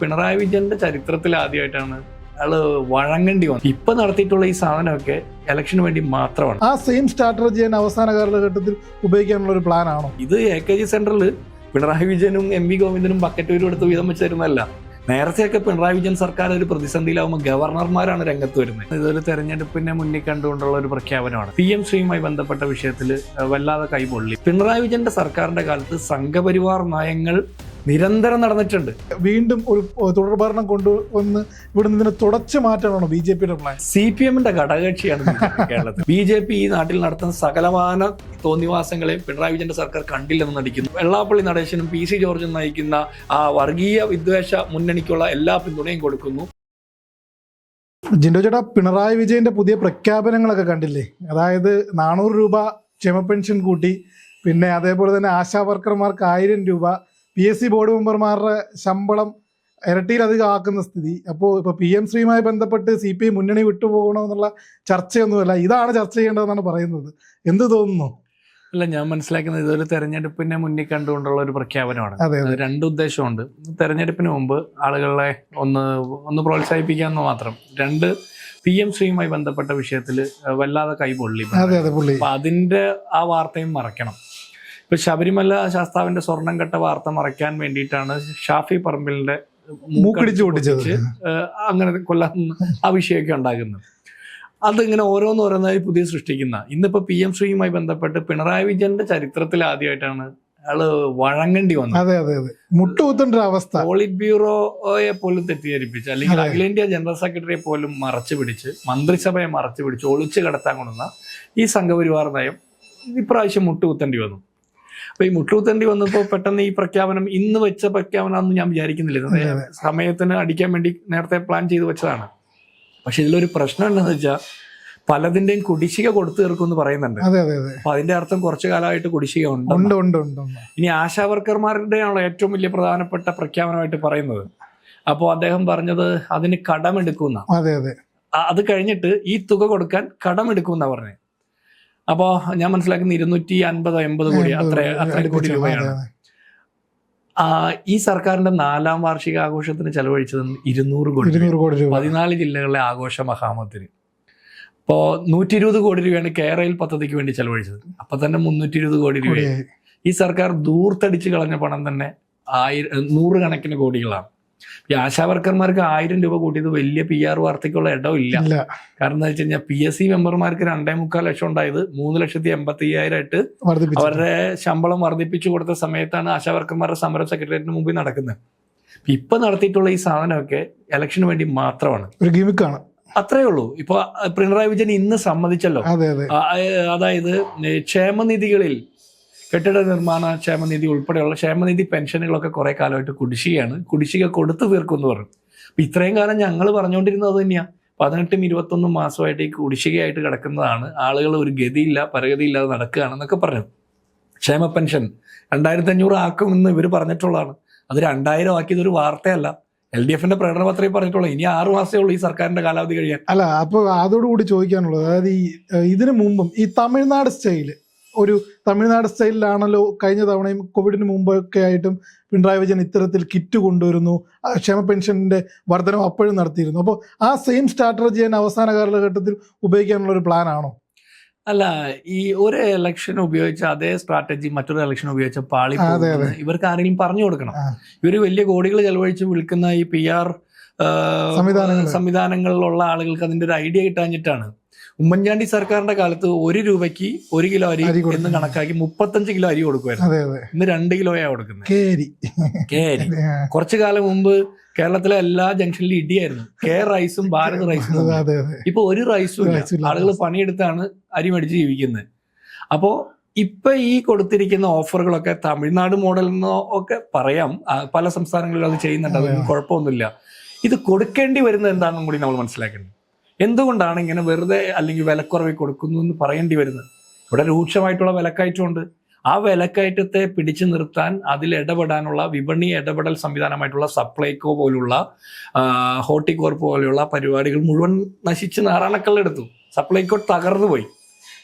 പിണറായി വിജയന്റെ ചരിത്രത്തിൽ ആദ്യമായിട്ടാണ് അയാൾ വഴങ്ങേണ്ടി വന്നത്. ഇപ്പൊ നടത്തിയിട്ടുള്ള ഈ സാധനമൊക്കെ ഇലക്ഷന് വേണ്ടി മാത്രമാണ്. ആ സെയിം സ്ട്രാറ്റജി തന്നെ അവസാന കാലഘട്ടത്തിൽ ഉപയോഗിക്കാനുള്ള ഒരു പ്ലാൻ ആണോ? ഇത് എ കെ ജി സെന്ററിൽ പിണറായി വിജയനും എം വി ഗോവിന്ദനും ബക്കറ്റൂരും എടുത്ത് വീതം വെച്ച് തരുന്നതല്ല. നേരത്തെയൊക്കെ പിണറായി വിജയൻ സർക്കാർ ഒരു പ്രതിസന്ധിയിലാവുമ്പോൾ ഗവർണർമാരാണ് രംഗത്ത് വരുന്നത്. ഇതൊരു തെരഞ്ഞെടുപ്പിനെ മുന്നിൽ കണ്ടുകൊണ്ടുള്ള ഒരു പ്രഖ്യാപനമാണ്. പി എം ശ്രീയുമായി ബന്ധപ്പെട്ട വിഷയത്തിൽ വല്ലാതെ കൈപൊള്ളി. പിണറായി വിജയന്റെ സർക്കാരിന്റെ കാലത്ത് സംഘപരിവാർ നയങ്ങൾ നിരന്തരം നടന്നിട്ടുണ്ട്. വീണ്ടും ഒരു തുടർഭരണം കൊണ്ടുവന്ന് ഇവിടെ നിന്ന് തുടച്ചു മാറ്റാനാണോ ബി ജെ പിയുടെ പ്ലാൻ സി പി എമ്മിന്റെ ഘടകകക്ഷിയാണ് കേരളത്തിൽ. ബി ജെ പി ഈ നാട്ടിൽ നടത്തുന്ന സകലമാന തോന്നിവാസങ്ങളെ പിണറായി വിജയന്റെ സർക്കാർ കണ്ടില്ലെന്ന് നടിക്കുന്നു. വെള്ളാപ്പള്ളി നടേശനും പി സി ജോർജും നയിക്കുന്ന ആ വർഗീയ വിദ്വേഷ മുന്നണിക്കുള്ള എല്ലാ പിന്തുണയും കൊടുക്കുന്നു. ജിൻഡോ ചേട്ടാ പിണറായി വിജയന്റെ പുതിയ പ്രഖ്യാപനങ്ങളൊക്കെ കണ്ടില്ലേ? അതായത് നാനൂറ് രൂപ ക്ഷേമ പെൻഷൻ കൂട്ടി പിന്നെ അതേപോലെ തന്നെ ആശാ വർക്കർമാർക്ക് ആയിരം രൂപ പി എസ് സി ബോർഡ് മെമ്പർമാരുടെ ശമ്പളം ഇരട്ടിയിലധികം ആക്കുന്ന സ്ഥിതി. അപ്പോൾ ഇപ്പൊ പി എം ശ്രീയുമായി ബന്ധപ്പെട്ട് സി പി ഐ മുന്നണി വിട്ടുപോകണമെന്നുള്ള ചർച്ചയൊന്നുമല്ല. ഇതാണ് ചർച്ച ചെയ്യേണ്ടതെന്നാണ് പറയുന്നത്. എന്ത് തോന്നുന്നു? അല്ല ഞാൻ മനസ്സിലാക്കുന്നത് ഇതൊരു തെരഞ്ഞെടുപ്പിനെ മുന്നിൽ കണ്ടുകൊണ്ടുള്ള ഒരു പ്രഖ്യാപനമാണ്. രണ്ട് ഉദ്ദേശമുണ്ട് തെരഞ്ഞെടുപ്പിന് മുമ്പ് ആളുകളെ ഒന്ന് ഒന്ന് പ്രോത്സാഹിപ്പിക്കുക എന്ന് മാത്രം. രണ്ട് പി എം ശ്രീയുമായി ബന്ധപ്പെട്ട വിഷയത്തിൽ വല്ലാതെ കൈ പുള്ളി. അപ്പൊ അതിന്റെ ആ വാർത്തയും മറക്കണം. ഇപ്പൊ ശബരിമല ശാസ്താവിന്റെ സ്വർണം കെട്ട വാർത്ത മറയ്ക്കാൻ വേണ്ടിയിട്ടാണ് ഷാഫി പറമ്പിലിന്റെ മൂക്കടിച്ച് പൊട്ടിച്ചത്. അങ്ങനെ കൊല്ലാൻ ആ വിഷയമൊക്കെ ഉണ്ടാകുന്നത്. അതിങ്ങനെ ഓരോന്നോരോന്നായി പുതിയ സൃഷ്ടിക്കുന്ന. ഇന്നിപ്പോ പി എം ശ്രീയുമായി ബന്ധപ്പെട്ട് പിണറായി വിജയന്റെ ചരിത്രത്തിൽ ആദ്യമായിട്ടാണ് അയാൾ വഴങ്ങേണ്ടി വന്നത്. അതെ അതെ അതെ. മുട്ടുകുത്തേണ്ട അവസ്ഥ. പോളിറ്റ് ബ്യൂറോയെ പോലും തെറ്റിദ്ധരിപ്പിച്ച് അല്ലെങ്കിൽ. അഖിലേന്ത്യാ ജനറൽ സെക്രട്ടറിയെ പോലും മറച്ചു പിടിച്ച് മന്ത്രിസഭയെ മറച്ചു പിടിച്ച് ഒളിച്ചു കടത്താൻ കൊണ്ടുവന്ന ഈ സംഘപരിവാർ നയം ഇപ്രാവശ്യം മുട്ടുകുത്തേണ്ടി വന്നു. അപ്പൊ ഈ മുട്ടുകുത്തേണ്ടി വന്നപ്പോൾ പെട്ടെന്ന് ഈ പ്രഖ്യാപനം ഇന്ന് വെച്ച പ്രഖ്യാപനമാണെന്ന് ഞാൻ വിചാരിക്കുന്നില്ല. സമയത്തിന് അടിക്കാൻ വേണ്ടി നേരത്തെ പ്ലാൻ ചെയ്ത് വെച്ചതാണ്. പക്ഷെ ഇതിലൊരു പ്രശ്നം എന്താണെന്ന് വെച്ചാൽ പലതിന്റെയും കുടിശ്ശിക കൊടുത്തു തീർക്കും എന്ന് പറയുന്നുണ്ട്. അപ്പൊ അതിന്റെ അർത്ഥം കുറച്ചു കാലമായിട്ട് കുടിശ്ശിക ഉണ്ട് ഉണ്ട് ഉണ്ട്. ഇനി ഏറ്റവും വലിയ പ്രധാനപ്പെട്ട പ്രഖ്യാപനമായിട്ട് പറയുന്നത്. അപ്പോ അദ്ദേഹം പറഞ്ഞത് അതിന് കടമെടുക്കുന്ന. അത് കഴിഞ്ഞിട്ട് ഈ തുക കൊടുക്കാൻ കടമെടുക്കുന്ന പറഞ്ഞത് അപ്പോൾ ഞാൻ മനസ്സിലാക്കുന്ന ഇരുന്നൂറ്റി അൻപതോ എൺപത് കോടി അത്ര അത്ര കോടി. രൂപയാണ്. ഈ സർക്കാരിന്റെ നാലാം വാർഷിക ആഘോഷത്തിന് ചെലവഴിച്ചത് ഇരുന്നൂറ് കോടി. ഇരുന്നൂറ് കോടി രൂപ. പതിനാല് ജില്ലകളിലെ ആഘോഷ മഹാമത്തിന്. ഇപ്പോ നൂറ്റി ഇരുപത് കോടി രൂപയാണ് കേരളയിൽ പദ്ധതിക്ക് വേണ്ടി ചെലവഴിച്ചത്. അപ്പൊ തന്നെ മുന്നൂറ്റി ഇരുപത് കോടി രൂപ ഈ സർക്കാർ ദൂർത്തടിച്ച് കളഞ്ഞ പണം തന്നെ ആയിരം നൂറുകണക്കിന് കോടികളാണ്. ഈ ആശാവർക്കർമാർക്ക് ആയിരം രൂപ കൂട്ടിയത് വലിയ പി ആർ വാർത്തയ്ക്കുള്ള ഇടമില്ല ഇല്ല. കാരണം എന്താ വെച്ച് കഴിഞ്ഞാൽ പി എസ് സി മെമ്പർമാർക്ക് രണ്ടേ മുക്കാൽ ലക്ഷം ഉണ്ടായത് മൂന്ന് ലക്ഷത്തി എൺപത്തി അയ്യായിരമായിട്ട് അവരുടെ ശമ്പളം വർദ്ധിപ്പിച്ചു കൊടുത്ത സമയത്താണ് ആശാവർക്കർമാരുടെ സമരം സെക്രട്ടേറിയറ്റിന് മുമ്പിൽ നടക്കുന്നത്. ഇപ്പൊ നടത്തിയിട്ടുള്ള ഈ സാധനമൊക്കെ ഇലക്ഷന് വേണ്ടി മാത്രമാണ്. ഒരു ഗിമിക്കാണ്. അത്രേ ഉള്ളൂ. ഇപ്പൊ പിണറായി വിജയൻ ഇന്ന് സമ്മതിച്ചല്ലോ. അതായത് ക്ഷേമനിധികളിൽ കെട്ടിട നിർമ്മാണ ക്ഷേമനിധി ഉൾപ്പെടെയുള്ള ക്ഷേമനിധി പെൻഷനുകളൊക്കെ കുറെ കാലമായിട്ട് കുടിശ്ശികയാണ്. കുടിശ്ശിക കൊടുത്തു തീർക്കുമെന്ന് പറഞ്ഞു. അപ്പൊ ഇത്രയും കാലം ഞങ്ങൾ പറഞ്ഞുകൊണ്ടിരുന്നത് തന്നെയാ. പതിനെട്ടും ഇരുപത്തൊന്നും മാസമായിട്ട് ഈ കുടിശ്ശികയായിട്ട് കിടക്കുന്നതാണ്. ആളുകൾ ഒരു ഗതിയില്ല പരഗതിയില്ലാതെ നടക്കുകയാണെന്നൊക്കെ പറഞ്ഞു. ക്ഷേമ പെൻഷൻ രണ്ടായിരത്തി അഞ്ഞൂറ് ആക്കുമെന്ന് ഇവർ പറഞ്ഞിട്ടുള്ളതാണ്. അത് രണ്ടായിരം ആക്കിയത് ഒരു വാർത്തയല്ല. എൽ ഡി എഫിന്റെ പ്രകടന പത്രത്തിൽ പറഞ്ഞിട്ടുള്ളൂ. ഇനി ആറു മാസമേ ഉള്ളൂ ഈ സർക്കാരിന്റെ കാലാവധി കഴിയാൻ. അല്ല അപ്പൊ അതോടുകൂടി ചോദിക്കാനുള്ളത്. അതായത് ഈ ഇതിനു മുമ്പും ഈ തമിഴ്നാട് സ്റ്റൈൽ ഒരു തമിഴ്നാട് സ്റ്റൈലിലാണല്ലോ കഴിഞ്ഞ തവണയും കോവിഡിന് മുമ്പൊക്കെ ആയിട്ടും പിണറായി വിജയൻ ഇത്തരത്തിൽ കിറ്റ് കൊണ്ടുവരുന്നു. ക്ഷേമ പെൻഷന്റെ വർധനം അപ്പോഴും നടത്തിയിരുന്നു. അപ്പോൾ ആ സെയിം സ്ട്രാറ്റജി തന്നെ അവസാന കാലഘട്ടത്തിൽ ഉപയോഗിക്കാനുള്ള ഒരു പ്ലാനാണോ ആണോ? അല്ല ഈ ഒരു ഇലക്ഷൻ ഉപയോഗിച്ച അതേ സ്ട്രാറ്റജി മറ്റൊരു ഇലക്ഷൻ ഉപയോഗിച്ച പാളി ഇവർക്ക് ആരെങ്കിലും പറഞ്ഞു കൊടുക്കണം. ഇവർ ഇവർ വലിയ കോടികൾ ചെലവഴിച്ച് വിളിക്കുന്ന ഈ പി ആർ സംവിധാനങ്ങളിലുള്ള ആളുകൾക്ക് അതിന്റെ ഒരു ഐഡിയ കിട്ടാഞ്ഞിട്ടാണ്. ഉമ്മൻചാണ്ടി സർക്കാരിന്റെ കാലത്ത് ഒരു രൂപയ്ക്ക് ഒരു കിലോ അരി എന്ന് കണക്കാക്കി മുപ്പത്തഞ്ച് കിലോ അരി കൊടുക്കുമായിരുന്നു ഇന്ന് രണ്ട് കിലോയാ കൊടുക്കുന്നത്. കേരി. കേരി. കുറച്ചു കാലം മുമ്പ് കേരളത്തിലെ എല്ലാ ജംഗ്ഷനിലും ഇടിയായിരുന്നു. കെ റൈസും ഭാരത് റൈസും ഇപ്പൊ ഒരു റൈസും. ആളുകൾ പണിയെടുത്താണ് അരി മേടിച്ച് ജീവിക്കുന്നത്. അപ്പോ ഇപ്പൊ ഈ കൊടുത്തിരിക്കുന്ന ഓഫറുകളൊക്കെ തമിഴ്നാട് മോഡൽ എന്നോ ഒക്കെ പറയാം. പല സംസ്ഥാനങ്ങളിലും അത് ചെയ്യുന്നുണ്ട്. അതൊന്നും കുഴപ്പമൊന്നുമില്ല. ഇത് കൊടുക്കേണ്ടി വരുന്നത് എന്താണെന്നും കൂടി നമ്മൾ മനസ്സിലാക്കണം എന്തുകൊണ്ടാണ് ഇങ്ങനെ വെറുതെ അല്ലെങ്കിൽ വിലക്കുറവിൽ കൊടുക്കുന്നു എന്ന് പറയേണ്ടി വരുന്നത്? ഇവിടെ രൂക്ഷമായിട്ടുള്ള വിലക്കയറ്റമുണ്ട്. ആ വിലക്കയറ്റത്തെ പിടിച്ചു നിർത്താൻ അതിൽ ഇടപെടാനുള്ള വിപണി ഇടപെടൽ സംവിധാനമായിട്ടുള്ള സപ്ലൈകോ പോലുള്ള ഹോർട്ടികോർപ്പ് പോലെയുള്ള പരിപാടികൾ മുഴുവൻ നശിച്ച് നാറാണക്കല്ലെടുത്തു സപ്ലൈകോ തകർന്നു പോയി.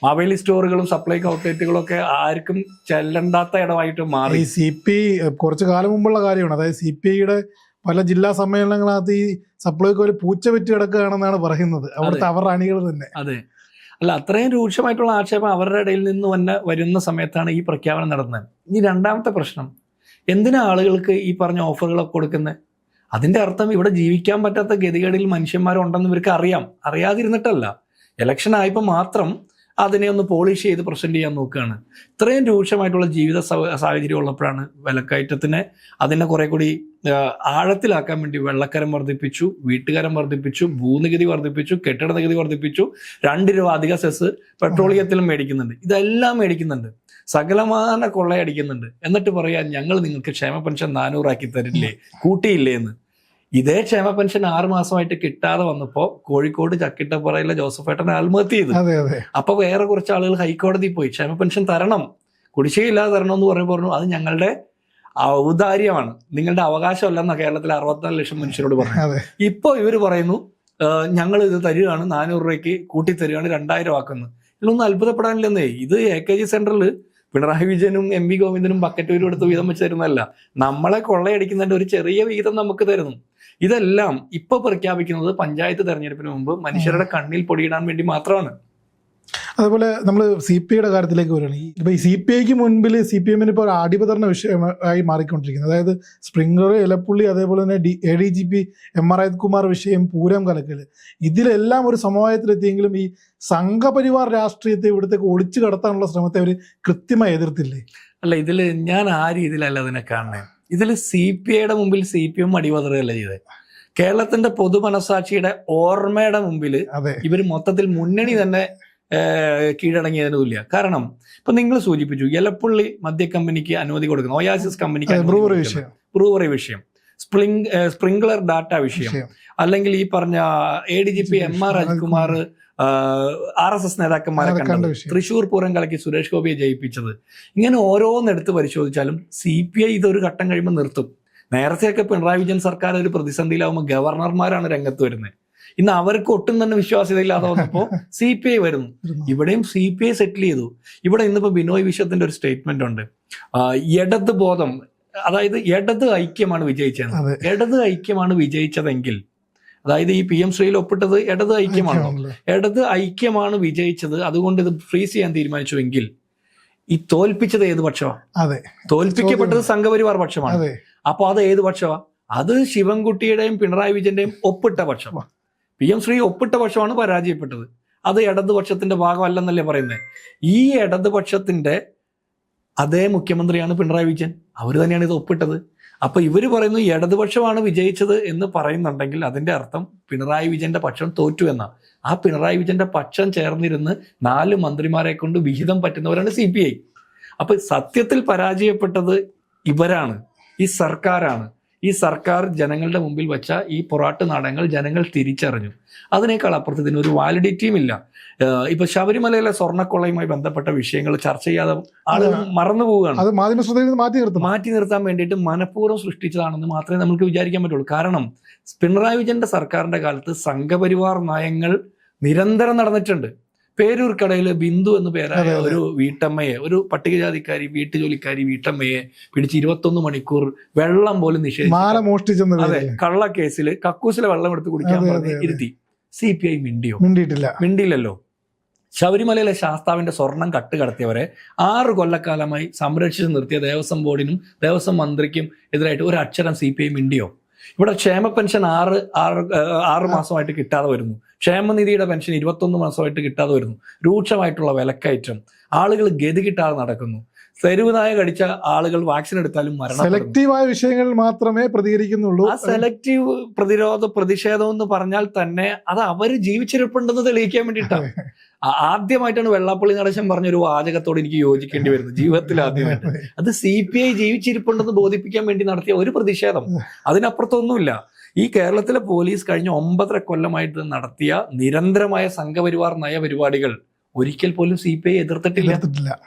മൊബൈൽ സ്റ്റോറുകളും സപ്ലൈകോ ഔട്ട്ലെറ്റുകളും ഒക്കെ ആർക്കും ചെല്ലണ്ടാത്ത ഇടമായിട്ട് മാറി. സി പി കുറച്ച് കാലം മുമ്പുള്ള കാര്യമാണ്. അതായത് സി പി ഐയുടെ പല ജില്ലാ സമ്മേളനങ്ങളകത്ത് ഈ സപ്ലൈകോയിൽ പൂച്ച വെറ്റി കിടക്കുകയാണെന്നാണ് പറയുന്നത്. അവിടുത്തെ അവർ അണികൾ തന്നെ. അതെ. അല്ല അത്രയും രൂക്ഷമായിട്ടുള്ള ആക്ഷേപം അവരുടെ ഇടയിൽ നിന്ന് തന്നെ വരുന്ന സമയത്താണ് ഈ പ്രഖ്യാപനം നടന്നത്. ഇനി രണ്ടാമത്തെ പ്രശ്നം. എന്തിനാ ആളുകൾക്ക് ഈ പറഞ്ഞ ഓഫറുകളൊക്കെ കൊടുക്കുന്നത്? അതിന്റെ അർത്ഥം ഇവിടെ ജീവിക്കാൻ പറ്റാത്ത ഗതികേടിൽ മനുഷ്യന്മാരുണ്ടെന്ന് ഇവർക്ക് അറിയാം. അറിയാതിരുന്നിട്ടല്ല. ഇലക്ഷൻ ആയപ്പോൾ മാത്രം അതിനെ ഒന്ന് പോളിഷ് ചെയ്ത് പ്രസന്റ് ചെയ്യാൻ നോക്കുകയാണ്. ഇത്രയും രൂക്ഷമായിട്ടുള്ള ജീവിത സാഹചര്യം ഉള്ളപ്പോഴാണ് വിലക്കയറ്റത്തിനെ അതിനെ കുറെ കൂടി ആഴത്തിലാക്കാൻ വേണ്ടി വെള്ളക്കരം വർദ്ധിപ്പിച്ചു വീട്ടുകാരം വർദ്ധിപ്പിച്ചു ഭൂനികുതി വർദ്ധിപ്പിച്ചു കെട്ടിട നികുതി വർദ്ധിപ്പിച്ചു രണ്ട് രൂപ അധിക സെസ് പെട്രോളിയത്തിലും മേടിക്കുന്നുണ്ട്. ഇതെല്ലാം മേടിക്കുന്നുണ്ട്. സകലമാന കൊള്ളയടിക്കുന്നുണ്ട്. എന്നിട്ട് പറയാൻ ഞങ്ങൾ നിങ്ങൾക്ക് ക്ഷേമ പെൻഷൻ നാനൂറാക്കി തരില്ലേ? കൂട്ടിയില്ലേ എന്ന് ഇതേ ക്ഷേമ പെൻഷൻ ആറ് മാസമായിട്ട് കിട്ടാതെ വന്നപ്പോ കോഴിക്കോട് ചക്കിട്ടപ്പുറയിലെ ജോസഫേട്ടൻ ആത്മഹത്യ ചെയ്തു. അപ്പൊ വേറെ കുറച്ച് ആളുകൾ ഹൈക്കോടതി പോയി. ക്ഷേമ പെൻഷൻ തരണം. കുടിശ്ശികയില്ലാതെ തരണം എന്ന് പറഞ്ഞു പറഞ്ഞു. അത് ഞങ്ങളുടെ ഔദാര്യമാണ്. നിങ്ങളുടെ അവകാശമല്ലെന്ന കേരളത്തിലെ അറുപത്തിനാല് ലക്ഷം മനുഷ്യരോട് പറഞ്ഞു ഇപ്പോ ഇപ്പൊ ഇവർ പറയുന്നു ഞങ്ങൾ ഇത് തരികയാണ്. നാനൂറ് രൂപയ്ക്ക് കൂട്ടി തരികയാണ്. രണ്ടായിരം ആക്കുന്നത് ഇതിലൊന്നും അത്ഭുതപ്പെടാനില്ലെന്നേ. ഇത് എ കെ ജി സെന്ററിൽ പിണറായി വിജയനും എം വി ഗോവിന്ദനും ബക്കറ്റൂരും എടുത്ത് വീതം വെച്ച് തരുന്നതല്ല. നമ്മളെ കൊള്ളയടിക്കുന്നതിന്റെ ഒരു ചെറിയ വീതം നമുക്ക് തരുന്നു. ഇതെല്ലാം ഇപ്പൊ പ്രഖ്യാപിക്കുന്നത് പഞ്ചായത്ത് തെരഞ്ഞെടുപ്പിന് മുമ്പ് മനുഷ്യരുടെ കണ്ണിൽ പൊടിയിടാൻ വേണ്ടി മാത്രമാണ്. അതുപോലെ നമ്മൾ സി പി ഐയുടെ കാര്യത്തിലേക്ക് വരികയാണെങ്കിൽ ഇപ്പൊ ഈ സി പി ഐക്ക് മുൻപിൽ സി പി എമ്മിന് ഇപ്പോൾ ഒരു അടിപതരണ വിഷയമായി മാറിക്കൊണ്ടിരിക്കുന്നത് അതായത് സ്പ്രിംഗർ ഇലപ്പുള്ളി അതേപോലെ തന്നെ D A D G P M R Kumar വിഷയം പൂരം കലക്കൽ ഇതിലെല്ലാം ഒരു സമവായത്തിലെത്തിയെങ്കിലും ഈ സംഘപരിവാർ രാഷ്ട്രീയത്തെ ഇവിടത്തേക്ക് ഒളിച്ചു കടത്താനുള്ള ശ്രമത്തെ അവർ കൃത്യമായി എതിർത്തില്ലേ? അല്ല ഇതിൽ ഞാൻ ആ രീതിയിലല്ല അതിനെ കാണുന്നത് ഇതിൽ സി പി ഐയുടെ മുമ്പിൽ സി പി എം അടിപതറുകയല്ല ചെയ്തത് കേരളത്തിന്റെ പൊതുമനസാക്ഷിയുടെ ഓർമ്മയുടെ മുമ്പിൽ ഇവർ മൊത്തത്തിൽ മുന്നണി തന്നെ കീഴടങ്ങിയതിന് തുല്യ. കാരണം ഇപ്പൊ നിങ്ങൾ സൂചിപ്പിച്ചു എലപ്പുള്ളി മദ്യ കമ്പനിക്ക് അനുമതി കൊടുക്കുന്നു. ഒയാസിസ് കമ്പനിക്ക് ബ്രൂവറി വിഷയം. സ്പ്രിങ് സ്പ്രിംഗ് സ്പ്രിംഗ്ലർ ഡാറ്റ വിഷയം. വിഷയം. അല്ലെങ്കിൽ ഈ പറഞ്ഞ A D G P M R Rajkumar R S S നേതാക്കന്മാരെ കണ്ടത്. തൃശൂർ പൂരം കലക്കി സുരേഷ് ഗോപിയെ ജയിപ്പിച്ചത്. ഇങ്ങനെ ഓരോന്നെടുത്ത് പരിശോധിച്ചാലും സി പി ഐ ഇതൊരു ഘട്ടം കഴിയുമ്പോൾ നിർത്തും. നേരത്തെയൊക്കെ പിണറായി വിജയൻ സർക്കാർ ഒരു പ്രതിസന്ധിയിലാവുമ്പോൾ ഗവർണർമാരാണ് രംഗത്ത് വരുന്നത്. ഇന്ന് അവർക്ക് ഒട്ടും തന്നെ വിശ്വാസ്യതയില്ലാതെ വന്നപ്പോൾ സി പി ഐ വരുന്നു. ഇവിടെയും സി പി ഐ സെറ്റിൽ ചെയ്തു. ഇവിടെ ഇന്നിപ്പോ ബിനോയ് വിശ്വത്തിന്റെ ഒരു സ്റ്റേറ്റ്മെന്റ് ഉണ്ട്. ഇടത് ബോധം അതായത് ഇടത് ഐക്യമാണ് വിജയിച്ചത്. ഇടത് ഐക്യമാണ് വിജയിച്ചതെങ്കിൽ അതായത് ഈ പി എം ശ്രീയിൽ ഒപ്പിട്ടത് ഇടത് ഐക്യമാണ്. ഇടത് ഐക്യമാണ് വിജയിച്ചത്. അതുകൊണ്ട് ഇത് ഫ്രീസ് ചെയ്യാൻ തീരുമാനിച്ചുവെങ്കിൽ ഈ തോൽപ്പിച്ചത് ഏത് പക്ഷമാണ് അതെ. തോൽപ്പിക്കപ്പെട്ടത് സംഘപരിവാർ പക്ഷമാണ്. അതെ. അപ്പൊ അത് ഏത് പക്ഷമാണ് അത് ശിവൻകുട്ടിയുടെയും പിണറായി വിജയന്റെയും ഒപ്പിട്ട പക്ഷമാണ് പി എം ശ്രീ ഒപ്പിട്ട പക്ഷമാണ് പരാജയപ്പെട്ടത്. അത് ഇടതുപക്ഷത്തിന്റെ ഭാഗമല്ലെന്നല്ലേ പറയുന്നത് ഈ ഇടതുപക്ഷത്തിന്റെ അതേ മുഖ്യമന്ത്രിയാണ് പിണറായി വിജയൻ. അവർ തന്നെയാണ് ഇത് ഒപ്പിട്ടത്. അപ്പൊ ഇവർ പറയുന്നു ഇടതുപക്ഷമാണ് വിജയിച്ചത് എന്ന് പറയുന്നുണ്ടെങ്കിൽ അതിന്റെ അർത്ഥം പിണറായി വിജയന്റെ പക്ഷം തോറ്റു എന്നാ. ആ പിണറായി വിജയന്റെ പക്ഷം ചേർന്നിരുന്ന് നാല് മന്ത്രിമാരെ കൊണ്ട് വിഹിതം പറ്റുന്നവരാണ് സി പി ഐ. അപ്പൊ സത്യത്തിൽ പരാജയപ്പെട്ടത് ഇവരാണ്. ഈ സർക്കാരാണ്. ഈ സർക്കാർ ജനങ്ങളുടെ മുമ്പിൽ വെച്ച ഈ പൊറാട്ട് നാടകങ്ങൾ ജനങ്ങൾ തിരിച്ചറിഞ്ഞു. അതിനേക്കാൾ അപ്പുറത്ത് ഇതിന് ഒരു വാലിഡിറ്റിയും ഇല്ല. ഇപ്പൊ ശബരിമലയിലെ സ്വർണക്കൊള്ളയുമായി ബന്ധപ്പെട്ട വിഷയങ്ങൾ ചർച്ച ചെയ്യാതെ ആൾ മറന്നു പോവുകയാണ്. അത് മാധ്യമ ശ്രദ്ധയിൽ മാറ്റി നിർത്തും മാറ്റി നിർത്താൻ വേണ്ടിയിട്ട് മനഃപൂർവം സൃഷ്ടിച്ചതാണെന്ന് മാത്രമേ നമുക്ക് വിചാരിക്കാൻ പറ്റുള്ളൂ. കാരണം പിണറായി വിജയന്റെ സർക്കാരിന്റെ കാലത്ത് സംഘപരിവാർ നയങ്ങൾ നിരന്തരം നടന്നിട്ടുണ്ട്. പേരൂർക്കടയിൽ ബിന്ദു എന്ന് പേരായ. ഒരു വീട്ടമ്മയെ ഒരു പട്ടികജാതിക്കാരി വീട്ടുജോലിക്കാരി വീട്ടമ്മയെ പിടിച്ച് ഇരുപത്തൊന്ന് മണിക്കൂർ വെള്ളം പോലും നിഷേധിച്ചു അതെ കള്ള കേസിൽ കക്കൂസിലെ വെള്ളം എടുത്ത് കുടിക്കാൻ പറഞ്ഞ്. ഇരുത്തി സി പി ഐ മിണ്ടിയോ? മിണ്ടിയിട്ടില്ല. മിണ്ടിയില്ലല്ലോ. ശബരിമലയിലെ ശാസ്താവിന്റെ സ്വർണം കട്ടുകടത്തിയവരെ ആറ് കൊല്ലക്കാലമായി സംരക്ഷിച്ചു നിർത്തിയ ദേവസ്വം ബോർഡിനും ദേവസ്വം മന്ത്രിക്കും എതിരായിട്ട് ഒരു അക്ഷരം സി പി ഐ മിണ്ടിയോ? ഇവിടെ ക്ഷേമ പെൻഷൻ ആറ് ആറ് മാസമായിട്ട് കിട്ടാതെ വരുന്നു. ക്ഷേമനിധിയുടെ പെൻഷൻ ഇരുപത്തൊന്ന് മാസമായിട്ട് കിട്ടാതെ വരുന്നു. രൂക്ഷമായിട്ടുള്ള വിലക്കയറ്റം. ആളുകൾ ഗതി കിട്ടാതെ നടക്കുന്നു. തെരുവ് നായ കടിച്ച ആളുകൾ വാക്സിൻ എടുത്താലും മരണം സെലക്റ്റീവായ വിഷയങ്ങളിൽ മാത്രമേ പ്രതികരിക്കുന്നുള്ളൂ. ആ സെലക്റ്റീവ് പ്രതിരോധ പ്രതിഷേധം എന്ന് പറഞ്ഞാൽ തന്നെ അത് അവർ ജീവിച്ചിരിപ്പുണ്ടെന്ന് തെളിയിക്കാൻ വേണ്ടിയിട്ടാണ് ആദ്യമായിട്ടാണ് വെള്ളാപ്പള്ളി നടേശൻ പറഞ്ഞൊരു വാചകത്തോട് എനിക്ക് യോജിക്കേണ്ടി വരുന്നത്. ജീവിതത്തിൽ ആദ്യമായിട്ട്. അത് സി പി ഐ ജീവിച്ചിരിപ്പുണ്ടെന്ന് ബോധിപ്പിക്കാൻ വേണ്ടി നടത്തിയ ഒരു പ്രതിഷേധം. അതിനപ്പുറത്തൊന്നുമില്ല. ഈ കേരളത്തിലെ പോലീസ് കഴിഞ്ഞ ഒമ്പതര കൊല്ലമായിട്ട് നടത്തിയ നിരന്തരമായ സംഘപരിവാർ നയപരിപാടികൾ ഒരിക്കൽ പോലും സി പി ഐ എതിർത്തിട്ടില്ല.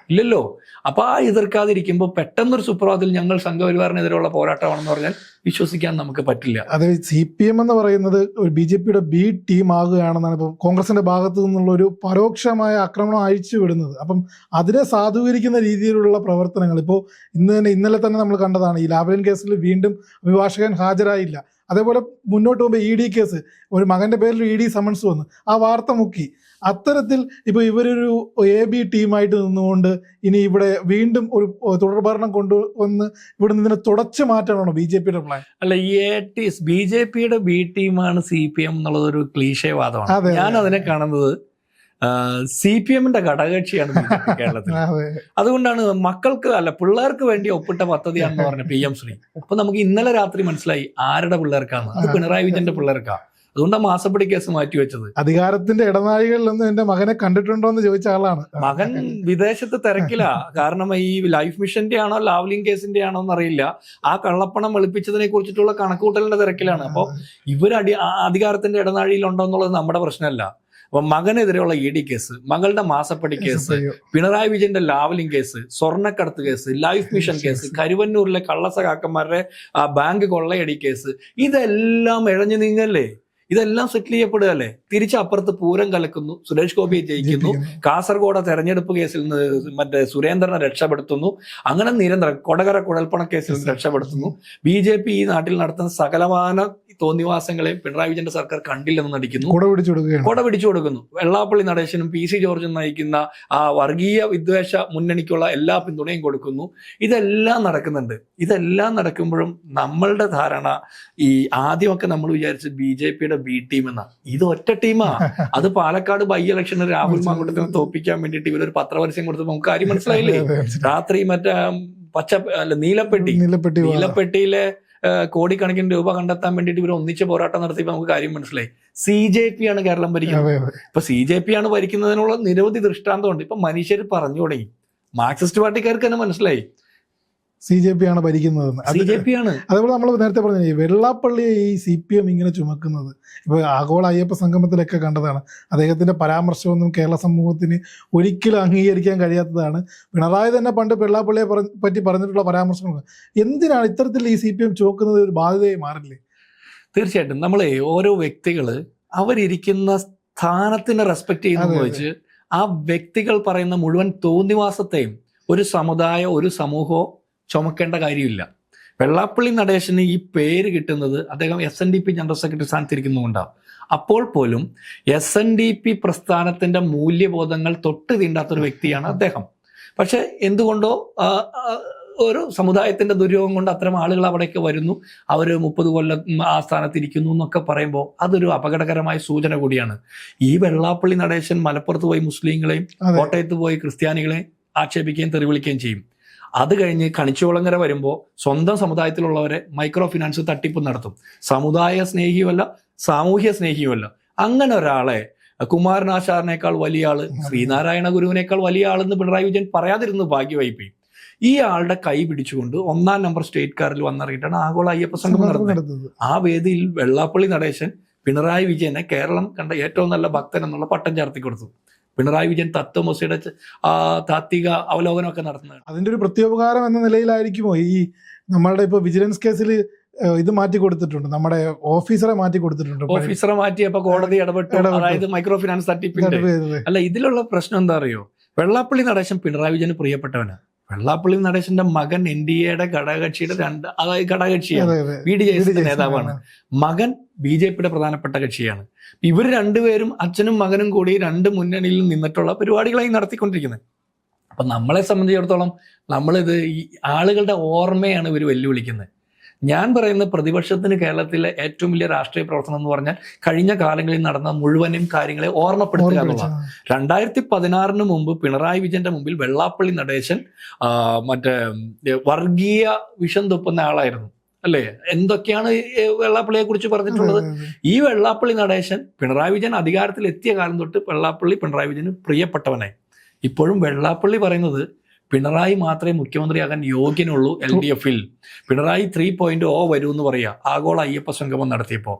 ഇല്ലല്ലോ. അപ്പൊ ആ എതിർക്കാതിരിക്കുമ്പോൾ പെട്ടെന്നൊരു സുപ്രഭാതത്തിൽ ഞങ്ങൾ സംഘപരിവാറിനെതിരെയുള്ള പോരാട്ടമാണെന്ന് പറഞ്ഞാൽ വിശ്വസിക്കാൻ നമുക്ക് പറ്റില്ല. അത് സി പി എം എന്ന് പറയുന്നത് ഒരു ബി ജെ പിയുടെ ബി ടീം ആകുകയാണെന്നാണ് ഇപ്പം കോൺഗ്രസിന്റെ ഭാഗത്തു നിന്നുള്ള ഒരു പരോക്ഷമായ ആക്രമണം അഴിച്ചു വിടുന്നത്. അപ്പം അതിനെ സാധൂകരിക്കുന്ന രീതിയിലുള്ള പ്രവർത്തനങ്ങൾ ഇപ്പോൾ ഇന്ന് തന്നെ ഇന്നലെ തന്നെ നമ്മൾ കണ്ടതാണ് ഈ ലാവലിൻ കേസിൽ വീണ്ടും അഭിഭാഷകൻ ഹാജരായില്ല. അതേപോലെ മുന്നോട്ട് പോകുമ്പോൾ ഇ ഡി കേസ് ഒരു മകന്റെ പേരിൽ ഇ ഡി സമൻസ് വന്നു. ആ വാർത്ത മുക്കി. അത്തരത്തിൽ ഇപ്പോൾ ഇവരൊരു എ ബി ടീമായിട്ട് നിന്നുകൊണ്ട് ഇനി ഇവിടെ വീണ്ടും ഒരു തുടർഭരണം കൊണ്ടുവന്ന് ഇവിടെ നിന്ന് തുടച്ചു മാറ്റാനാണോ ബി ജെ പിയുടെ പ്ലാൻ അല്ല ഈ എ ടി ബി ജെ പിയുടെ ബി ടീമാണ് സി പി എം എന്നുള്ളത് ഒരു ക്ലീശേ വാദമാണ്. അതെ. ഞാൻ അതിനെ കാണുന്നത് സി പി എമ്മിന്റെ ഘടകകക്ഷിയാണ് കേരളത്തിൽ. അതുകൊണ്ടാണ് മക്കൾക്ക് അല്ല പിള്ളേർക്ക് വേണ്ടി ഒപ്പിട്ട പദ്ധതിയാണെന്ന് പറഞ്ഞ പി എം ശ്രീ. അപ്പൊ നമുക്ക് ഇന്നലെ രാത്രി മനസ്സിലായി ആരുടെ പിള്ളേർക്കാണ്. അത് പിണറായി വിജയന്റെ പിള്ളേർക്കാ. അതുകൊണ്ടാണ് മാസപ്പടി കേസ് മാറ്റി വെച്ചത്. അധികാരത്തിന്റെ ഇടനാഴികളിൽ നിന്ന് എന്റെ മകനെ കണ്ടിട്ടുണ്ടോ എന്ന് ചോദിച്ച ആളാണ്. മകൻ വിദേശത്ത് തിരക്കിലാ. കാരണം ഈ ലൈഫ് മിഷന്റെ ആണോ ലാവ്ലിംഗ് കേസിന്റെ ആണോ എന്നറിയില്ല. ആ കള്ളപ്പണം വെളുപ്പിച്ചതിനെ കുറിച്ചിട്ടുള്ള കണക്കുകൂട്ടലിന്റെ തിരക്കിലാണ്. അപ്പോൾ ഇവർ അടി അധികാരത്തിന്റെ ഇടനാഴിയിൽ ഉണ്ടോ എന്നുള്ളത് നമ്മുടെ പ്രശ്നമല്ല. അപ്പൊ മകനെതിരെയുള്ള ഇ ഡി കേസ് മകളുടെ മാസപ്പടി കേസ് പിണറായി വിജയന്റെ ലാവലിംഗ് കേസ് സ്വർണക്കടത്ത് കേസ് ലൈഫ് മിഷൻ കേസ് കരുവന്നൂരിലെ കള്ളസഖാക്കന്മാരുടെ ആ ബാങ്ക് കൊള്ളയടി കേസ് ഇതെല്ലാം ഇഴഞ്ഞു നീങ്ങല്ലേ? ഇതെല്ലാം സെറ്റിൽ ചെയ്യപ്പെടുകയല്ലേ? തിരിച്ചപ്പുറത്ത് പൂരം കലക്കുന്നു സുരേഷ് ഗോപിയെ ജയിക്കുന്നു കാസർഗോഡ് തെരഞ്ഞെടുപ്പ് കേസിൽ നിന്ന് മറ്റേ സുരേന്ദ്രനെ രക്ഷപ്പെടുത്തുന്നു അങ്ങനെ നിരന്തരം കൊടകര കുഴൽപ്പണ കേസിൽ നിന്ന് രക്ഷപ്പെടുത്തുന്നു. ബി ജെ പി ഈ നാട്ടിൽ നടത്തുന്ന സകലമാന തോന്നിവാസങ്ങളെയും പിണറായി വിജയന്റെ സർക്കാർ കണ്ടില്ലെന്ന് നടിക്കുന്നു. കൊട പിടിച്ചു കൊടുക്കുകയാണ്. കൊട പിടിച്ചു കൊടുക്കുന്നു. വെള്ളാപ്പള്ളി നടേശനും പി സി ജോർജും നയിക്കുന്ന ആ വർഗീയ വിദ്വേഷ മുന്നണിക്കുള്ള എല്ലാ പിന്തുണയും കൊടുക്കുന്നു. ഇതെല്ലാം നടക്കുന്നുണ്ട്. ഇതെല്ലാം നടക്കുമ്പോഴും നമ്മളുടെ ധാരണ ഈ ആദ്യമൊക്കെ നമ്മൾ വിചാരിച്ച് ബി ജെ പിയുടെ ബി ടീം എന്നാ. ഇത് ഒറ്റ ടീമാ. അത് പാലക്കാട് ബൈ ഇലക്ഷന് രാഹുൽ മാങ്കുട്ടത്തിനെ തോപ്പിക്കാൻ വേണ്ടിയിട്ട് ഇവരൊരു പത്രപരസ്യം കൊടുത്തപ്പോൾ നമുക്ക് കാര്യം മനസ്സിലായില്ലേ? രാത്രി മറ്റേ പച്ച അല്ല നീലപ്പെട്ടി. നീലപ്പെട്ടി നീലപ്പെട്ടിയിലെ കോടിക്കണക്കിന് രൂപ കണ്ടെത്താൻ വേണ്ടിയിട്ട് ഇവർ ഒന്നിച്ച് പോരാട്ടം നടത്തിയപ്പോൾ നമുക്ക് കാര്യം മനസ്സിലായി. സി ജെ പി ആണ് കേരളം ഭരിക്കുന്നത്. ഇപ്പൊ സി ജെ പി ആണ് ഭരിക്കുന്നതിനുള്ള നിരവധി ദൃഷ്ടാന്തമുണ്ട്. ഇപ്പൊ മനുഷ്യർ പറഞ്ഞു തുടങ്ങി. മാർക്സിസ്റ്റ് പാർട്ടിക്കാർക്ക് തന്നെ മനസ്സിലായി. സി ജെ പി ആണ് ഭരിക്കുന്നതെന്ന് സി ജെ പി ആണ് അതേപോലെ നമ്മൾ നേരത്തെ പറഞ്ഞു വെള്ളാപ്പള്ളി വെള്ളാപ്പള്ളിയെ ഈ സി പി എം ഇങ്ങനെ ചുമക്കുന്നത്. ഇപ്പൊ ആഗോള അയ്യപ്പ സംഗമത്തിലൊക്കെ കണ്ടതാണ്. അദ്ദേഹത്തിന്റെ പരാമർശമൊന്നും കേരള സമൂഹത്തിന് ഒരിക്കലും അംഗീകരിക്കാൻ കഴിയാത്തതാണ്. പിണറായി തന്നെ പണ്ട് വെള്ളാപ്പള്ളിയെ പറ്റി പറഞ്ഞിട്ടുള്ള പരാമർശങ്ങൾ എന്തിനാണ് ഇത്തരത്തിൽ ഈ സി പി എം ചുമക്കുന്നത് ഒരു ബാധ്യതയായി മാറില്ലേ? തീർച്ചയായിട്ടും. നമ്മളെ ഓരോ വ്യക്തികൾ അവരിരിക്കുന്ന സ്ഥാനത്തിനെ റെസ്പെക്ട് ചെയ്യുന്നത്. വെച്ച് ആ വ്യക്തികൾ പറയുന്ന മുഴുവൻ തോന്നിവാസത്തെയും ഒരു സമുദായം ഒരു സമൂഹമോ ചുമക്കേണ്ട കാര്യമില്ല. വെള്ളാപ്പള്ളി നടേശന് ഈ പേര് കിട്ടുന്നത് അദ്ദേഹം S N D P general secretary സ്ഥാനത്തിരിക്കുന്നതുകൊണ്ടാണ് അപ്പോൾ പോലും എസ് എൻ ഡി പി പ്രസ്ഥാനത്തിന്റെ മൂല്യബോധങ്ങൾ തൊട്ട് തീണ്ടാത്തൊരു വ്യക്തിയാണ് അദ്ദേഹം. പക്ഷെ എന്തുകൊണ്ടോ ഒരു സമുദായത്തിന്റെ ദുര്യോഗം കൊണ്ട് അത്തരം ആളുകൾ അവിടേക്ക് വരുന്നു. അവർ മുപ്പത് കൊല്ലം ആ സ്ഥാനത്തിരിക്കുന്നു എന്നൊക്കെ പറയുമ്പോൾ അതൊരു അപകടകരമായ സൂചന കൂടിയാണ്. ഈ വെള്ളാപ്പള്ളി നടേശൻ മലപ്പുറത്ത് പോയി മുസ്ലിങ്ങളെയും കോട്ടയത്ത് പോയി ക്രിസ്ത്യാനികളെയും ആക്ഷേപിക്കുകയും തെറിവിളിക്കുകയും ചെയ്യും. അത് കഴിഞ്ഞ് കണിച്ചുകുളങ്ങര വരുമ്പോൾ സ്വന്തം സമുദായത്തിലുള്ളവരെ മൈക്രോ ഫിനാൻസ് തട്ടിപ്പ് നടത്തും. സമുദായ സ്നേഹിയുമല്ല സാമൂഹ്യ സ്നേഹിയുമല്ല. അങ്ങനെ ഒരാളെ കുമാരനാശാറിനേക്കാൾ വലിയ ആൾ ശ്രീനാരായണ ഗുരുവിനേക്കാൾ വലിയ ആളെന്ന് പിണറായി വിജയൻ പറയാതിരുന്നു ഭാഗ്യവായ്പ ഈ ആളുടെ കൈ പിടിച്ചുകൊണ്ട് ഒന്നാം നമ്പർ സ്റ്റേറ്റ് കാറിൽ വന്നിറങ്ങിയിട്ടാണ് ആഗോള അയ്യപ്പ സംഘം നടന്നത്. നടത്തുന്നത് ആ വേദിയിൽ വെള്ളാപ്പള്ളി നടേശൻ പിണറായി വിജയനെ കേരളം കണ്ട ഏറ്റവും നല്ല ഭക്തൻ എന്നുള്ള പട്ടം ചാർത്തി കൊടുത്തു. പിണറായി വിജയൻ തത്വമസിയുടെ ആ താത്വിക അവലോകനമൊക്കെ നടത്തുന്നത്. അതിന്റെ ഒരു പ്രത്യോപകാരം എന്ന നിലയിലായിരിക്കുമോ? ഈ നമ്മളുടെ ഇപ്പൊ വിജിലൻസ് കേസിൽ ഇത് മാറ്റി കൊടുത്തിട്ടുണ്ട്. നമ്മുടെ ഓഫീസറെ മാറ്റി കൊടുത്തിട്ടുണ്ട്. ഓഫീസറെ മാറ്റിയപ്പോ കോടതി ഇടപെട്ടു. ഇടപെട്ടു. അതായത് മൈക്രോ ഫിനാൻസ് തട്ടിപ്പിന്റെ അല്ല ഇതിലുള്ള പ്രശ്നം എന്താ അറിയോ? വെള്ളാപ്പള്ളി നടേശൻ പിണറായി വിജയന് പ്രിയപ്പെട്ടവനാണ് വെള്ളാപ്പള്ളി നടേശന്റെ മകൻ എൻ ഡി എയുടെ ഘടകകക്ഷിയുടെ രണ്ട് അതായത് ഘടകകക്ഷിയാണ്. ബി ഡി ജെ ഇത് എസിന്റെ ജയിച്ചത് നേതാവാണ്. മകൻ. ബി ജെ പിയുടെ പ്രധാനപ്പെട്ട കക്ഷിയാണ്. ഇവർ രണ്ടുപേരും അച്ഛനും മകനും കൂടി രണ്ട് മുന്നണിയിൽ നിന്നിട്ടുള്ള പരിപാടികളായി നടത്തിക്കൊണ്ടിരിക്കുന്നത്. അപ്പൊ നമ്മളെ സംബന്ധിച്ചിടത്തോളം നമ്മളിത് ഈ ആളുകളുടെ ഓർമ്മയാണ് ഇവർ വെല്ലുവിളിക്കുന്നത്. ഞാൻ പറയുന്ന പ്രതിപക്ഷത്തിന് കേരളത്തിലെ ഏറ്റവും വലിയ രാഷ്ട്രീയ പ്രവർത്തനം എന്ന് പറഞ്ഞാൽ കഴിഞ്ഞ കാലങ്ങളിൽ നടന്ന മുഴുവനും കാര്യങ്ങളെ ഓർമ്മപ്പെടുത്തുക എന്നുള്ളതാണ്. രണ്ടായിരത്തി പതിനാറിന് മുമ്പ് പിണറായി വിജയന്റെ മുമ്പിൽ വെള്ളാപ്പള്ളി നടേശൻ മറ്റേ വർഗീയ വിഷം തുപ്പുന്ന ആളായിരുന്നു. അല്ലേ? എന്തൊക്കെയാണ് വെള്ളാപ്പള്ളിയെ കുറിച്ച് പറഞ്ഞിട്ടുള്ളത്. ഈ വെള്ളാപ്പള്ളി നടേശൻ പിണറായി വിജയൻ അധികാരത്തിൽ എത്തിയ കാലം തൊട്ട് വെള്ളാപ്പള്ളി പിണറായി വിജയന് പ്രിയപ്പെട്ടവനായി. ഇപ്പോഴും വെള്ളാപ്പള്ളി പറയുന്നത് പിണറായി മാത്രമേ മുഖ്യമന്ത്രിയാകാൻ യോഗ്യനുള്ളൂ എൽ ഡി എഫിൽ. പിണറായി ത്രീ പോയിന്റ് ഓ വരൂ എന്ന് പറയുക ആഗോള അയ്യപ്പ സംഗമം നടത്തിയപ്പോൾ